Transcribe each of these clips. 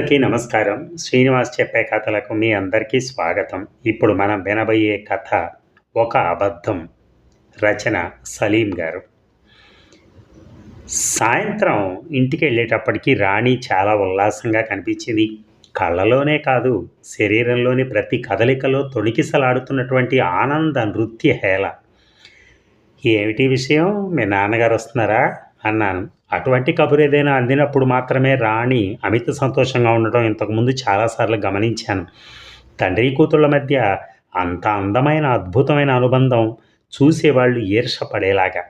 అందరికీ నమస్కారం. శ్రీనివాస్ చెప్పే కథలకు మీ అందరికీ స్వాగతం. ఇప్పుడు మనం వినబోయే కథ ఒక అబద్ధం. రచన సలీం గారు. సాయంత్రం ఇంటికి వెళ్ళేటప్పటికి రాణి చాలా ఉల్లాసంగా కనిపించింది. కళ్ళలోనే కాదు శరీరంలోని ప్రతి కదలికలో తొణికిసలాడుతున్నటువంటి ఆనంద నృత్య హేళ. ఏమిటి విషయం? మీ నాన్నగారు వస్తున్నారా? అన్నాను. అటువంటి కబురు ఏదైనా అందినప్పుడు మాత్రమే రాణి అమిత సంతోషంగా ఉండటం ఇంతకుముందు చాలాసార్లు గమనించాను. తండ్రి కూతుళ్ళ మధ్య అంత అందమైన అద్భుతమైన అనుబంధం చూసేవాళ్ళు ఈర్షపడేలాగా.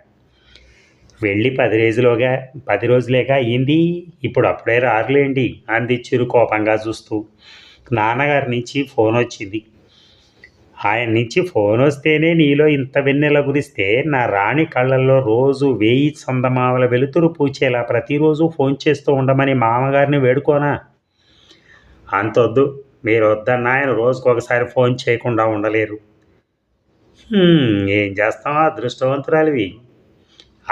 వెళ్ళి పది రోజులుగా పది రోజులేగా అయింది ఇప్పుడు అప్పుడే రారులేండి అంది చిరు కోపంగా చూస్తూ. నాన్నగారి నుంచి ఫోన్ వచ్చింది. ఆయన నుంచి ఫోన్ వస్తేనే నీలో ఇంత వెన్నెల గురిస్తే నా రాణి కళ్ళల్లో రోజు వేయి చందమామల వెలుతురు పూచేలా ప్రతిరోజు ఫోన్ చేస్తూ ఉండమని మామగారిని వేడుకోనా? అంతొద్దు. మీరు వద్దన్న ఆయన రోజుకు ఒకసారి ఫోన్ చేయకుండా ఉండలేరు. ఏం చేస్తావా అదృష్టవంతురాలివి?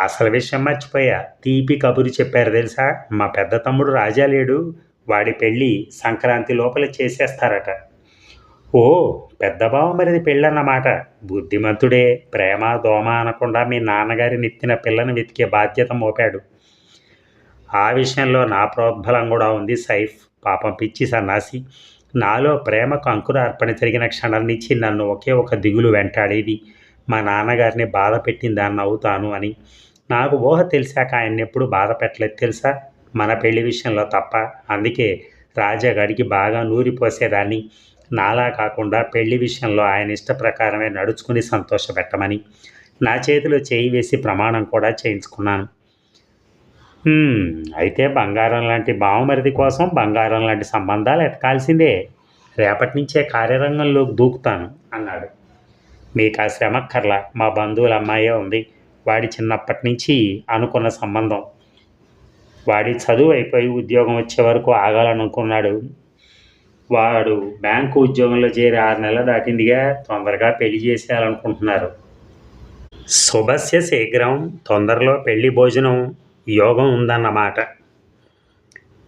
అసలు విషయం మర్చిపోయా. తీపి కబురు చెప్పారు తెలుసా? మా పెద్ద తమ్ముడు రాజా లేడు వాడి పెళ్ళి సంక్రాంతి లోపల చేసేస్తారట. ఓ పెద్ద బావ మరిది పెళ్ళన్నమాట. బుద్ధిమంతుడే ప్రేమ దోమ అనకుండా మీ నాన్నగారి నెత్తిన పిల్లని వెతికే బాధ్యత మోపాడు. ఆ విషయంలో నా ప్రోద్బలం కూడా ఉంది సైఫ్. పాపం పిచ్చి సన్నాసి. నాలో ప్రేమకు అంకురార్పణ జరిగిన క్షణం నుంచి నన్ను ఒకే ఒక దిగులు వెంటాడేది మా నాన్నగారిని బాధ పెట్టింది దాన్ని అవుతాను అని. నాకు ఊహ తెలిసాక ఆయన ఎప్పుడు బాధ పెట్టలేదు తెలుసా? మన పెళ్ళి విషయంలో తప్ప. అందుకే రాజాగాడికి బాగా నూరిపోసేదాన్ని. నాలా కాకుండా పెళ్ళి విషయంలో ఆయన ఇష్ట ప్రకారమే నడుచుకుని సంతోషపెట్టమని నా చేతిలో చేయి వేసి ప్రమాణం కూడా చేయించుకున్నాను. అయితే బంగారం లాంటి బావమరిది కోసం బంగారం లాంటి సంబంధాలు ఎతకాల్సిందే. రేపటి నుంచే కార్యరంగంలోకి దూకుతాను అన్నాడు. మీకు ఆ శ్రమక్కర్లా మా బంధువుల అమ్మాయే ఉంది. వాడి చిన్నప్పటి నుంచి అనుకున్న సంబంధం. వాడి చదువు అయిపోయి ఉద్యోగం వచ్చే వరకు ఆగాలనుకున్నాడు. వాడు బ్యాంకు ఉద్యోగంలో చేరి ఆరు నెలలు దాటిందిగా తొందరగా పెళ్ళి చేసేయాలనుకుంటున్నారు. శుభస్య శీఘ్రం తొందరలో పెళ్ళి భోజనం యోగం ఉందన్నమాట.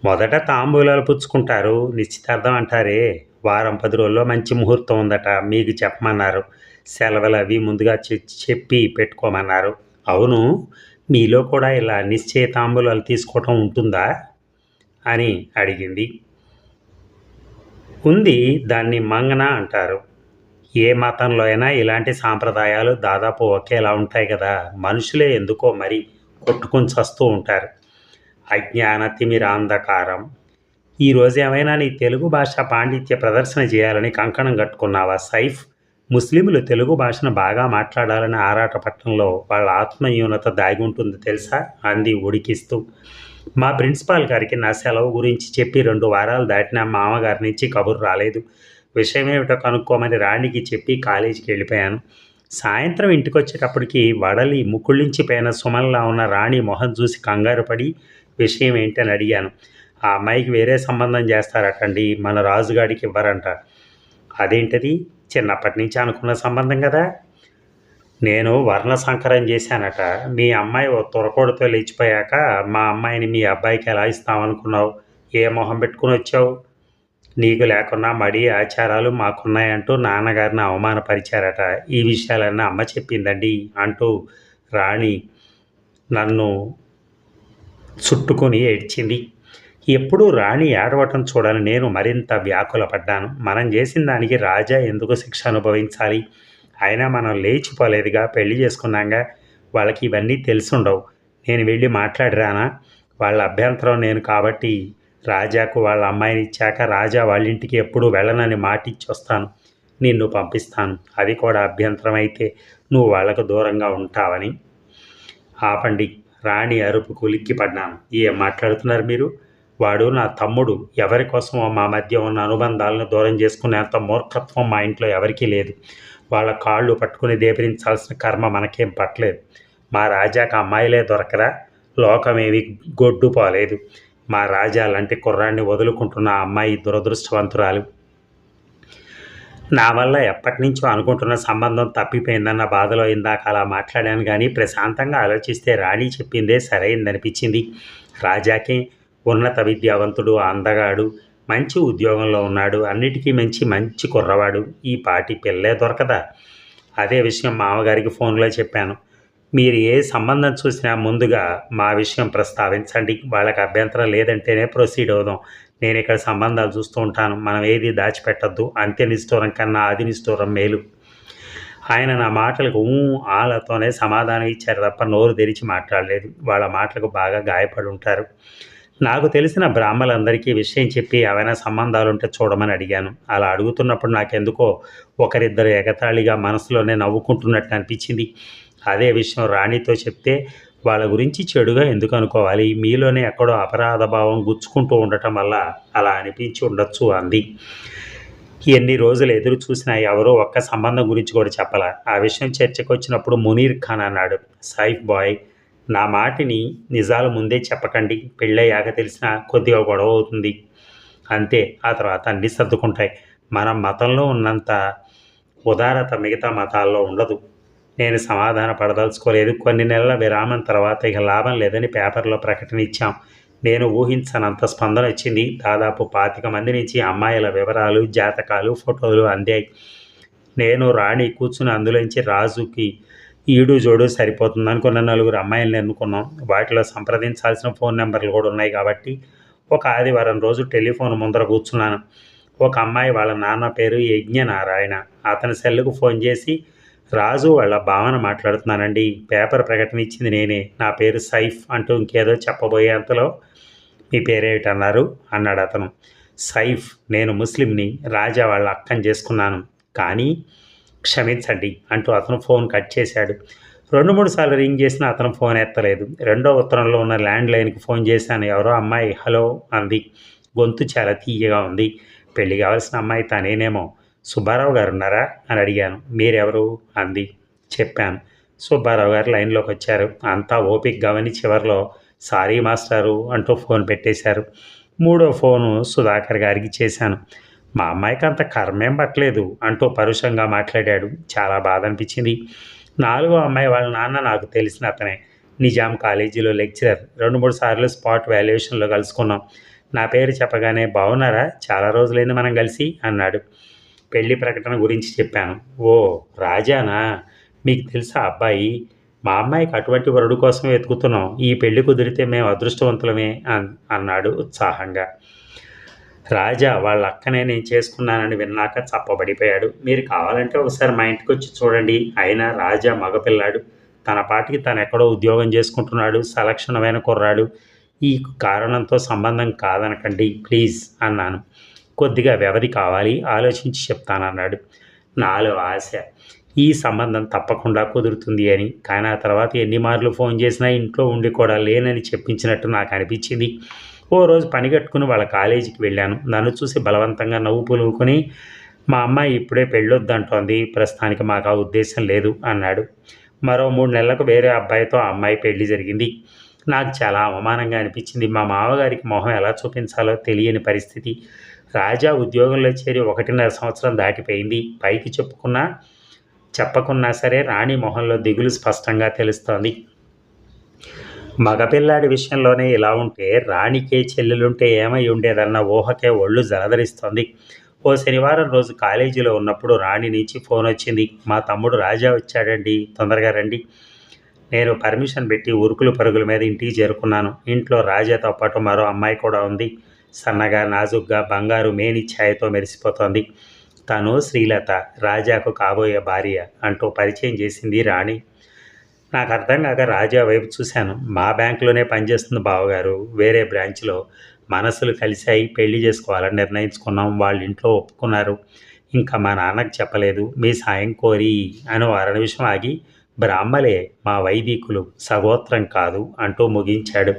మొదట తాంబూలాలు పుచ్చుకుంటారు నిశ్చితార్థం అంటారే వారం పది రోజుల్లో మంచి ముహూర్తం ఉందట మీకు చెప్పమన్నారు. సెలవులు అవి ముందుగా చె- చెప్పి పెట్టుకోమన్నారు. అవును మీలో కూడా ఇలా నిశ్చయ తాంబూలాలు తీసుకోవటం ఉంటుందా? అని అడిగింది. ఉంది దాన్ని మంగన అంటారు. ఏ మతంలో అయినా ఇలాంటి సాంప్రదాయాలు దాదాపు ఒకేలా ఉంటాయి కదా? మనుషులే ఎందుకో మరి కొట్టుకొని చస్తూ ఉంటారు. అజ్ఞాన తిమిరాంధకారం ఈరోజు ఏమైనా నీ తెలుగు భాష పాండిత్య ప్రదర్శన చేయాలని కంకణం కట్టుకున్నావా సైఫ్? ముస్లింలు తెలుగు భాషను బాగా మాట్లాడాలని ఆరాటపట్టణంలో వాళ్ళ ఆత్మన్యూనత దాగి ఉంటుంది తెలుసా? అంది ఉడికిస్తూ. మా ప్రిన్సిపాల్ గారికి నా సెలవు గురించి చెప్పి రెండు వారాలు దాటిన మామగారి నుంచి కబురు రాలేదు. విషయం ఏమిటో కనుక్కోమని రాణికి చెప్పి కాలేజీకి వెళ్ళిపోయాను. సాయంత్రం ఇంటికి వచ్చేటప్పటికి వడలి ముకుళ్ళించిపోయిన సుమన్లా ఉన్న రాణి మొహం చూసి కంగారు పడి విషయం ఏంటని అడిగాను. ఆ అమ్మాయికి వేరే సంబంధం చేస్తారటండి మన రాజుగాడికి ఇవ్వరంట. అదేంటది? చిన్నప్పటి నుంచి అనుకున్న సంబంధం కదా? నేను వర్ణ సంకరం చేశానట. మీ అమ్మాయి ఓ తురకోడితో లేచిపోయాక మా అమ్మాయిని మీ అబ్బాయికి ఎలా ఇస్తామనుకున్నావు? ఏ మొహం పెట్టుకుని వచ్చావు? నీకు లేకున్నా మడి ఆచారాలు మాకున్నాయంటూ నాన్నగారిని అవమానపరిచారట. ఈ విషయాలన్నీ అమ్మ చెప్పిందండి అంటూ రాణి నన్ను చుట్టుకొని ఏడ్చింది. ఎప్పుడూ రాణి ఏడవటం చూడని నేను మరింత వ్యాకులపడ్డాను. మనం చేసిన దానికి రాజా ఎందుకు శిక్ష అనుభవించాలి? అయినా మనం లేచిపోలేదుగా పెళ్ళి చేసుకున్నాగా వాళ్ళకి ఇవన్నీ తెలుసుండవు. నేను వెళ్ళి మాట్లాడిరానా వాళ్ళ అభ్యంతరం నేను కాబట్టి రాజాకు వాళ్ళ అమ్మాయిని ఇచ్చాక రాజా వాళ్ళ ఇంటికి ఎప్పుడూ వెళ్ళనని మాటిచ్చి వస్తాను. నిన్ను పంపిస్తాను. అది కూడా అభ్యంతరం అయితే నువ్వు వాళ్ళకు దూరంగా ఉంటావని. ఆపండి. రాణి అరుపు కులిక్కి పడ్డాను ఏం మాట్లాడుతున్నారు మీరు? వాడు నా తమ్ముడు. ఎవరి కోసమో మా మధ్య ఉన్న అనుబంధాలను దూరం చేసుకునేంత మూర్ఖత్వం మా ఇంట్లో ఎవరికీ లేదు. వాళ్ళ కాళ్ళు పట్టుకుని దేపరించాల్సిన కర్మ మనకేం పట్టలేదు. మా రాజాకి అమ్మాయిలే దొరకరా. లోకమేమి గొడ్డు పోలేదు. మా రాజా లాంటి కుర్రాన్ని వదులుకుంటున్న అమ్మాయి దురదృష్టవంతురాలు. నా వల్ల ఎప్పటి నుంచో అనుకుంటున్న సంబంధం తప్పిపోయిందన్న బాధలో ఇందాక అలా మాట్లాడాను కానీ ప్రశాంతంగా ఆలోచిస్తే రాణి చెప్పిందే సరైందనిపించింది. రాజాకి ఉన్నత విద్యావంతుడు అందగాడు మంచి ఉద్యోగంలో ఉన్నాడు అన్నిటికీ మంచి మంచి కుర్రవాడు ఈ పాటి పిల్లే దొరకదా? అదే విషయం మామగారికి ఫోన్లో చెప్పాను. మీరు ఏ సంబంధం చూసినా ముందుగా మా విషయం ప్రస్తావించండి. వాళ్ళకి అభ్యంతరం లేదంటేనే ప్రొసీడ్ అవుదాం. నేను ఇక్కడ సంబంధాలు చూస్తూ ఉంటాను. మనం ఏది దాచిపెట్టద్దు. అంత్య నిష్ఠూరం కన్నా ఆది నిష్ఠూరం మేలు. ఆయన నా మాటలకు ఊ ఆలతోనే సమాధానం ఇచ్చారు తప్ప నోరు తెరిచి మాట్లాడలేదు. వాళ్ళ మాటలకు బాగా గాయపడి ఉంటారు. నాకు తెలిసిన బ్రాహ్మలందరికీ విషయం చెప్పి ఏవైనా సంబంధాలు ఉంటే చూడమని అడిగాను. అలా అడుగుతున్నప్పుడు నాకెందుకో ఒకరిద్దరు ఎగతాళిగా మనసులోనే నవ్వుకుంటున్నట్టు అనిపించింది. అదే విషయం రాణితో చెప్తే వాళ్ళ గురించి చెడుగా ఎందుకు అనుకోవాలి? మీలోనే ఎక్కడో అపరాధ భావం గుచ్చుకుంటూ ఉండటం వల్ల అలా అనిపించి ఉండొచ్చు అంది. ఎన్ని రోజులు ఎదురు చూసినా ఎవరో ఒక్క సంబంధం గురించి కూడా చెప్పాల. ఆ విషయం చర్చకు వచ్చినప్పుడు మునీర్ ఖాన్ అన్నాడు. సైఫ్ బాయ్ నా మాటిని నిజాలు ముందే చెప్పకండి. పెళ్ళయ్యాక తెలిసినా కొద్దిగా గొడవ అవుతుంది. అంతే ఆ తర్వాత అన్నీ సర్దుకుంటాయి. మన మతంలో ఉన్నంత ఉదారత మిగతా మతాల్లో ఉండదు. నేను సమాధాన పడదలుచుకోలేదు. కొన్ని నెలల విరామం తర్వాత ఇక లాభం లేదని పేపర్లో ప్రకటన ఇచ్చాం. నేను ఊహించనంత స్పందన వచ్చింది. దాదాపు పాతిక మంది నుంచి అమ్మాయిల వివరాలు జాతకాలు ఫోటోలు అందాయి. నేను రాణి కూర్చుని అందులోంచి రాజుకి ఈడు జోడు సరిపోతుంది అనుకున్న నలుగురు అమ్మాయిలను ఎన్నుకున్నాం. వాటిలో సంప్రదించాల్సిన ఫోన్ నెంబర్లు కూడా ఉన్నాయి కాబట్టి ఒక ఆదివారం రోజు టెలిఫోన్ ముందర కూర్చున్నాను. ఒక అమ్మాయి వాళ్ళ నాన్న పేరు యజ్ఞనారాయణ. అతని సెల్లుకు ఫోన్ చేసి రాజు వాళ్ళ భావన మాట్లాడుతున్నానండి. పేపర్ ప్రకటన ఇచ్చింది నేనే. నా పేరు సైఫ్ అంటూ ఇంకేదో చెప్పబోయే అంతలో మీ పేరేమిటన్నారు? అన్నాడు అతను. సైఫ్ నేను ముస్లింని. రాజా వాళ్ళ అక్కని చేసుకున్నాను. కానీ క్షమించండి అంటూ అతను ఫోన్ కట్ చేశాడు. రెండు మూడు సార్లు రింగ్ చేసినా అతను ఫోన్ ఎత్తలేదు. రెండో ఉత్తరంలో ఉన్న ల్యాండ్ లైన్కి ఫోన్ చేశాను. ఎవరో అమ్మాయి హలో అంది. గొంతు చాలా తీయగా ఉంది. పెళ్ళి కావాల్సిన అమ్మాయి తనేనేమో. సుబ్బారావు గారు ఉన్నారా? అని అడిగాను. మీరెవరు? అంది. చెప్పాను. సుబ్బారావు గారు లైన్లోకి వచ్చారు. అంతా ఓపిక్ గమని చివరిలో సారీ మాస్టారు అంటూ ఫోన్ పెట్టేశారు. మూడో ఫోను సుధాకర్ గారికి చేశాను. మా అమ్మాయికి అంత కర్మేం పట్టలేదు అంటూ పరుషంగా మాట్లాడాడు. చాలా బాధ అనిపించింది నాలుగో అమ్మాయి వాళ్ళ నాన్న నాకు తెలిసిన అతనే. నిజాం కాలేజీలో లెక్చరర్. రెండు మూడు సార్లు స్పాట్ వాల్యుయేషన్లో కలుసుకున్నాం. నా పేరు చెప్పగానే బాగున్నారా చాలా రోజులైంది మనం కలిసి అన్నాడు. పెళ్ళి ప్రకటన గురించి చెప్పాను. ఓ రాజానా? మీకు తెలుసా అబ్బాయి? మా అమ్మాయికి అటువంటి వరుడు కోసం వెతుకుతున్నాం. ఈ పెళ్ళి కుదిరితే మేము అదృష్టవంతులమే అన్- అన్నాడు ఉత్సాహంగా. రాజా వాళ్ళ అక్కనే నేను చేసుకున్నానని విన్నాక చప్పబడిపోయాడు. మీరు కావాలంటే ఒకసారి మా ఇంటికి వచ్చి చూడండి. అయినా రాజా మగపిల్లాడు. తన పాటికి తను ఎక్కడో ఉద్యోగం చేసుకుంటున్నాడు. సలక్షణమైన కుర్రాడు. ఈ కారణంతో సంబంధం కాదనకండి. ప్లీజ్ అన్నాను. కొద్దిగా వ్యవధి కావాలి. ఆలోచించి చెప్తానన్నాడు. నాలో ఆశ. ఈ సంబంధం తప్పకుండా కుదురుతుంది అని. కానీ ఆ తర్వాత ఎన్ని మార్లు ఫోన్ చేసినా ఇంట్లో ఉండి కూడా లేనని చెప్పించినట్టు నాకు అనిపించింది. ఓ రోజు పని కట్టుకుని వాళ్ళ కాలేజీకి వెళ్ళాను. నన్ను చూసి బలవంతంగా నవ్వు పులువుకొని మా అమ్మాయి ఇప్పుడే పెళ్ళొద్దంటోంది. ప్రస్తుతానికి మాకు ఆ ఉద్దేశం లేదు అన్నాడు. మరో మూడు నెలలకు వేరే అబ్బాయితో ఆ అమ్మాయి పెళ్ళి జరిగింది. నాకు చాలా అవమానంగా అనిపించింది. మా మామగారికి మొహం ఎలా చూపించాలో తెలియని పరిస్థితి. రాజా ఉద్యోగంలో చేరి ఒకటిన్నర సంవత్సరం దాటిపోయింది. పైకి చెప్పుకున్నా చెప్పకున్నా సరే రాణి మొహంలో దిగులు స్పష్టంగా తెలుస్తోంది. మగపిల్లాడి విషయంలోనే ఇలా ఉంటే రాణికే చెల్లెలుంటే ఏమై ఉండేదన్న ఊహకే ఒళ్ళు జలధరిస్తోంది. ఓ శనివారం రోజు కాలేజీలో ఉన్నప్పుడు రాణి నుంచి ఫోన్ వచ్చింది. మా తమ్ముడు రాజా వచ్చాడండి తొందరగా రండి. నేను పర్మిషన్ పెట్టి ఉరుకులు పరుగుల మీద ఇంటికి చేరుకున్నాను. ఇంట్లో రాజాతో పాటు మరో అమ్మాయి కూడా ఉంది. సన్నగా నాజుగ్గా బంగారు మేని ఛాయతో మెరిసిపోతోంది. తను శ్రీలత రాజాకు కాబోయే భార్య అంటూ పరిచయం చేసింది రాణి. నాకు అర్థం కాక రాజా వైపు చూశాను. మా బ్యాంకులోనే పనిచేస్తుంది బావగారు. వేరే బ్రాంచ్లో మనసులు కలిశాయి. పెళ్ళి చేసుకోవాలని నిర్ణయించుకున్నాం. వాళ్ళ ఇంట్లో ఒప్పుకున్నారు. ఇంకా మా నాన్నకు చెప్పలేదు. మీ సాయం కోరి అని వారణ విషయం ఆగి బ్రాహ్మలే మా వైదికులు సగోత్రం కాదు అంటూ ముగించాడు.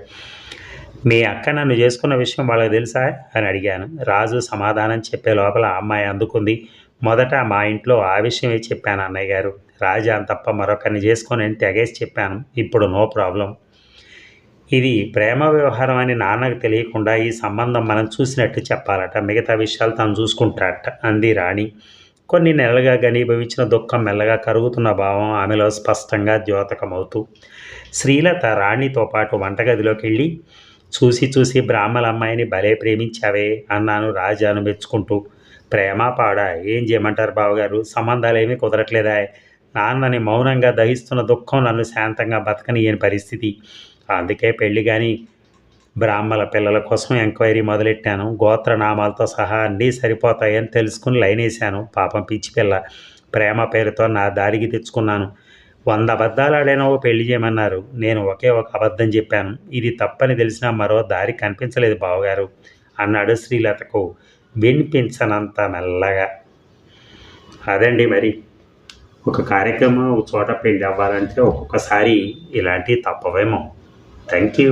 మీ అక్క నన్ను చేసుకున్న విషయం వాళ్ళకి తెలుసా? అని అడిగాను. రాజు సమాధానం చెప్పే లోపల అమ్మాయి అందుకుంది. మొదట మా ఇంట్లో ఆ విషయమే చెప్పాను అన్నయ్య గారు. రాజా తప్ప మరొకరిని చేసుకొని అని తెగేసి చెప్పాను. ఇప్పుడు నో ప్రాబ్లం. ఇది ప్రేమ వ్యవహారం అని నాన్నకు తెలియకుండా ఈ సంబంధం మనం చూసినట్టు చెప్పాలట. మిగతా విషయాలు తను చూసుకుంటాడట అంది రాణి. కొన్ని నెలలుగా గనీభవించిన దుఃఖం మెల్లగా కరుగుతున్న భావం ఆమెలో స్పష్టంగా ద్యోతకమవుతూ శ్రీలత రాణితో పాటు వంటగదిలోకి వెళ్ళి చూసి చూసి బ్రాహ్మల అమ్మాయిని భలే ప్రేమించావే అన్నాను రాజాను మెచ్చుకుంటూ. ప్రేమ పాడ? ఏం చేయమంటారు బావగారు? సంబంధాలు ఏమీ కుదరట్లేదా నాన్నని మౌనంగా దహిస్తున్న దుఃఖం నన్ను శాంతంగా బతకనియని పరిస్థితి. అందుకే పెళ్ళి కానీ బ్రాహ్మల పిల్లల కోసం ఎంక్వైరీ మొదలెట్టాను. గోత్రనామాలతో సహా అన్నీ సరిపోతాయని తెలుసుకుని లైన్ వేశాను. పాపం పిచ్చి పిల్ల. ప్రేమ పేరుతో నా దారికి తెచ్చుకున్నాను. వంద అబద్ధాలు ఓ పెళ్ళి చేయమన్నారు. నేను ఒకే ఒక అబద్ధం చెప్పాను. ఇది తప్పని తెలిసినా మరో దారి కనిపించలేదు బావగారు అన్నాడు శ్రీలతకు వినిపించనంత మెల్లగా. అదండి మరి. ఒక కార్యక్రమం ఒక చోట పెళ్ళి అవ్వాలంటే ఒక్కొక్కసారి ఇలాంటివి తప్పవేమో. Thank you.